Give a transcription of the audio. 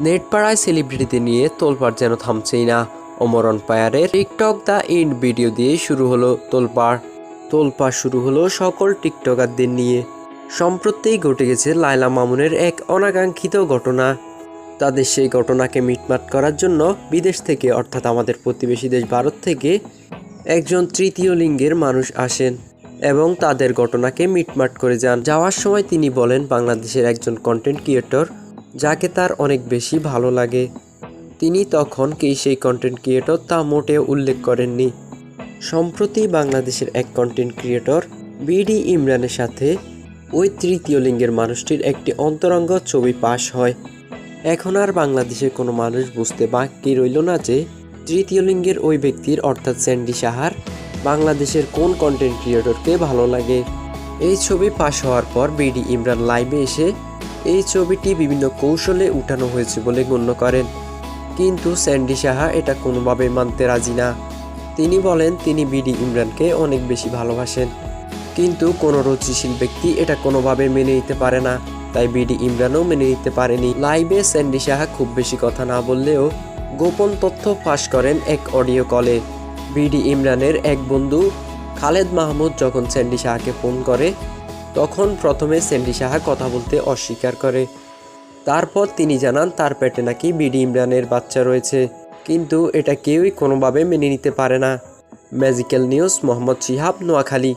নেটপাড়ায় সেলিব্রিটিদের নিয়ে তোলপাড় যেন থামছেই না। অমরণ পায়ারের টিকটক দ্য ইন্ড ভিডিও দিয়ে শুরু হলো তোলপাড়। তোলপাড় শুরু হলো সকল টিকটকারদের নিয়ে। সম্প্রতিই ঘটে গেছে লায়লা মামুনের এক অনাকাঙ্ক্ষিত ঘটনা। তাদের সেই ঘটনাকে মিটমাট করার জন্য বিদেশ থেকে, অর্থাৎ আমাদের প্রতিবেশী দেশ ভারত থেকে, একজন তৃতীয় লিঙ্গের মানুষ আসেন এবং তাদের ঘটনাকে মিটমাট করে যান। যাওয়ার সময় তিনি বলেন, বাংলাদেশের একজন কন্টেন্ট ক্রিয়েটর যাকে তার অনেক বেশি ভালো লাগে। তিনি তখন কে সেই কন্টেন্ট ক্রিয়েটর তা মোটেও উল্লেখ করেননি। সম্প্রতি বাংলাদেশের এক কন্টেন্ট ক্রিয়েটর বিডি ইমরানের সাথে ওই তৃতীয় লিঙ্গের মানুষটির একটি অন্তরঙ্গ ছবি পাশ হয়। এখন আর বাংলাদেশের কোনো মানুষ বুঝতে বাকি রইল না যে, তৃতীয় লিঙ্গের ওই ব্যক্তির অর্থাৎ স্যান্ডি সাহার বাংলাদেশের কোন কন্টেন্ট ক্রিয়েটরকে ভালো লাগে। এই ছবি পাশ হওয়ার পর বিডি ইমরান লাইভে এসে এই ছবিটি বিভিন্ন কৌশলে উঠানো হয়েছে বলে গণ্য করেন। কিন্তু স্যান্ডি সাহা এটা কোনোভাবে মানতে রাজি না। তিনি বলেন, তিনি বিডি ইমরানকে অনেক বেশি ভালোবাসেন। কিন্তু কোনো রুচিশীল ব্যক্তি এটা কোনোভাবে মেনে নিতে পারে না। তাই বিডি ইমরানও মেনে নিতে পারেনি। লাইভে স্যান্ডি সাহা খুব বেশি কথা না বললেও গোপন তথ্য ফাঁস করেন এক অডিও কলে। বিডি ইমরানের এক বন্ধু খালেদ মাহমুদ যখন স্যান্ডি সাহাকে ফোন করে তখন প্রথমে সেমরি সাহা কথা বলতে অস্বীকার করে। তারপর তিনি জানান, তার পেটে নাকি বিডি ইমরানের বাচ্চা রয়েছে, কিন্তু এটা কেউই কোনোভাবে মেনে নিতে পারে না। Magical news, Mohammad Shihab, Noakhali.